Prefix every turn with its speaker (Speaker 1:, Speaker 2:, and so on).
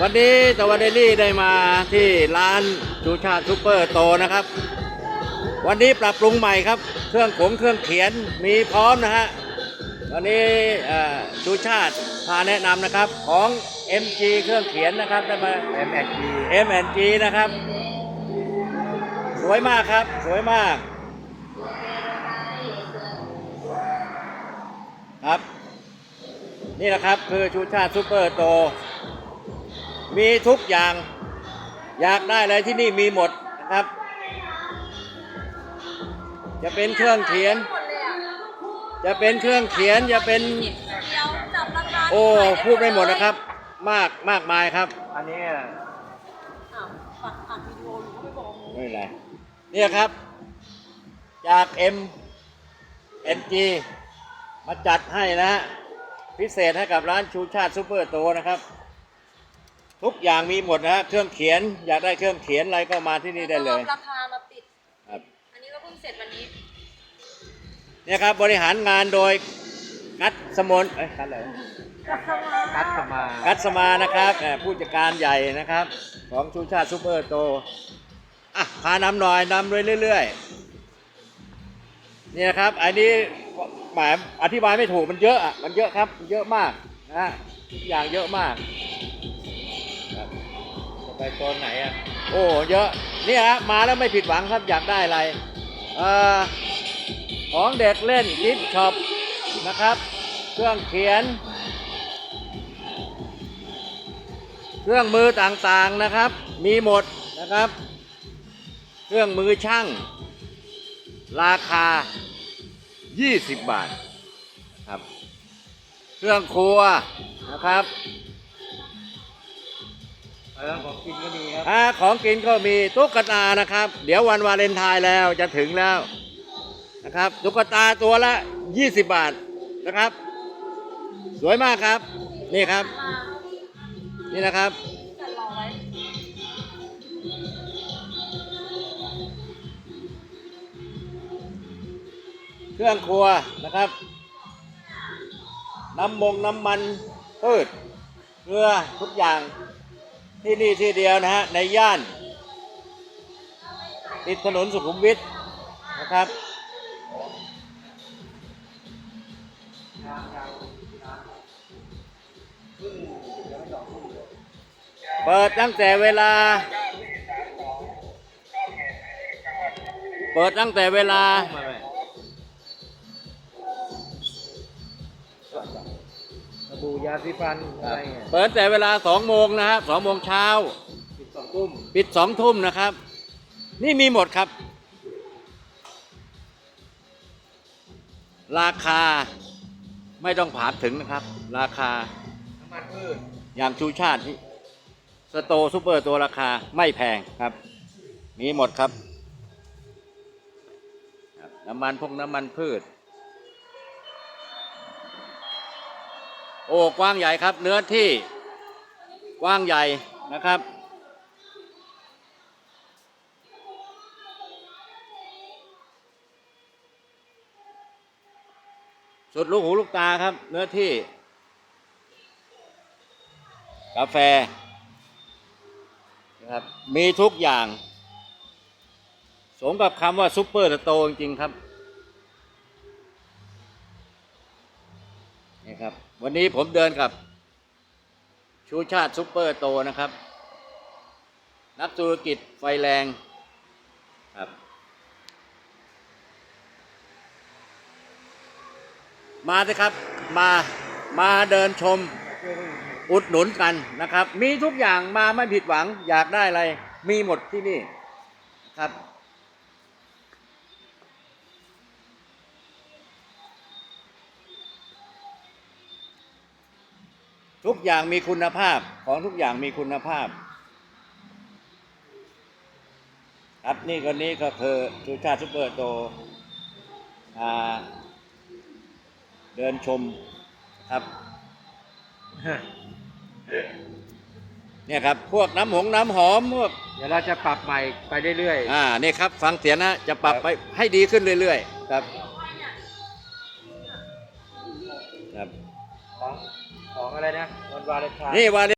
Speaker 1: วันนี้ตะวันเดลี่ได้มาที่ร้านชูชาติซูเปอร์โตนะครับ วันนี้ปรับปรุงใหม่ครับ เครื่องผมเครื่องเขียนมีพร้อมนะฮะวันนี้เอ่อชูชาติพาแนะนำนะครับของ MG เครื่องเขียนนะครับได้มา
Speaker 2: M&G
Speaker 1: M&G นะครับ สวยมากครับ สวยมากครับ นี่แหละครับ คือชูชาติซูเปอร์โต มีทุกอย่าง อยากได้อะไรที่นี่มีหมดนะครับ จะเป็นเครื่องเขียน จะเป็นเครื่องเขียนจะเป็น
Speaker 3: เดียวจับราคา
Speaker 1: โอ้พูดไม่หมดนะครับ มากมากมายครับ
Speaker 2: อันนี้
Speaker 3: อ้าวปัดอัดวิดีโออยู่ก็ไม่บอกมึง
Speaker 1: ไม่เป็นไรเนี่ยครับ จาก M MG มาจัดให้นะฮะพิเศษให้กับร้านชูชาติซูเปอร์โตนะครับ ทุกอย่างมีหมดนะฮะเครื่องเขียนอยากได้เครื่องเขียนอะไรก็มาที่นี่ได้เลย
Speaker 3: ราคามาปิด
Speaker 1: ครับ
Speaker 3: อันนี้ก็เพิ่งเสร็จวันนี้
Speaker 1: เนี่ยครับบริหารงานโดยกัตสมนเอ้ยกัตอะไร
Speaker 2: คัสมา
Speaker 1: กัตสมานะครับเอ่อผู้จัดการใหญ่นะครับ ของชูชาติซูเปอร์โตอะพานำหน่อยนำเรื่อยๆนี่นะครับ อันนี้หมายอธิบายไม่ถูกมันเยอะอะมันเยอะครับมันเยอะมากนะฮะทุกอย่างเยอะมากครับ
Speaker 2: จะ ไปโซนไหนอะ
Speaker 1: โอ้เยอะนี่ฮะมาแล้วไม่ผิดหวังครับอยากได้อะไรเอ่อของเด็กเล่นกิฟช็อปนะครับ เครื่องเขียน เครื่องมือต่างๆนะครับ มีหมดนะครับ เครื่องมือช่าง ราคา 20 บาทครับ เครื่องครัวนะครับ
Speaker 2: ของกินก็มีครับ
Speaker 1: อาของกินก็มีตุ๊กตานะครับ เดี๋ยววันวาเลนไทน์แล้วจะถึงแล้วนะครับ ตุ๊กตาตัวละ 20 บาทนะครับ สวยมากครับ นี่ครับ นี่นะครับ เครื่องครัวนะครับ น้ำมงน้ำมันพืชเกลือทุกอย่าง ที่นี่ที่เดียวนะฮะในย่านติดถนนสุขุมวิทนะครับ เปิดตั้งแต่เวลา เปิดตั้งแต่เวลาา
Speaker 2: ไหมสบู่ยาสีฟันอะไรเงี้ย
Speaker 1: เปิดแต่เวลาสองโมงนะครับสองโมงเช้า
Speaker 2: สิบสองตุ้ม
Speaker 1: ปิดสองทุ่มนะครับ นี่มีหมดครับ ราคาไม่ต้องผามถึงนะครับ ราคา
Speaker 2: น้ำมันพืช
Speaker 1: อย่างชูชาตินี่สโตร์ซูเปอร์ตัวราคาไม่แพงครับ มีหมดครับครับน้ำมันพวกน้ำมันพืช โอ้กว้างใหญ่ครับเนื้อที่กว้างใหญ่นะครับ สุดลูกหูลูกตาครับ เนื้อที่ กาแฟนะครับมีทุกอย่าง สมกับคำว่าซุปเปอร์สโตจริงๆครับ ครับ วันนี้ผมเดินกับ ชูชาติซุปเปอร์โตนะครับ นักธุรกิจไฟแรงครับ มาสิครับมามาเดินชมอุดหนุนกันนะครับ มีทุกอย่างมาไม่ผิดหวังอยากได้อะไร มีหมดที่นี่ครับ ทุกอย่างมีคุณภาพของทุกอย่างมีคุณภาพ ครับนี่คนนี้ก็คือชูชาติซุปเปอร์โตอ่าเดินชมครับเนี่ยครับ พวกน้ำหงน้ำหอมพวก
Speaker 2: เดี๋ยวเราจะปรับใหม่ไปเรื่อย
Speaker 1: อ่านี่ครับ ฟังเสียงนะ จะปรับไปให้ดีขึ้นเรื่อยๆ ครับ ครับ
Speaker 2: ๆของของ อะไรนะวันวาเลนไทน์
Speaker 1: นี่วาเล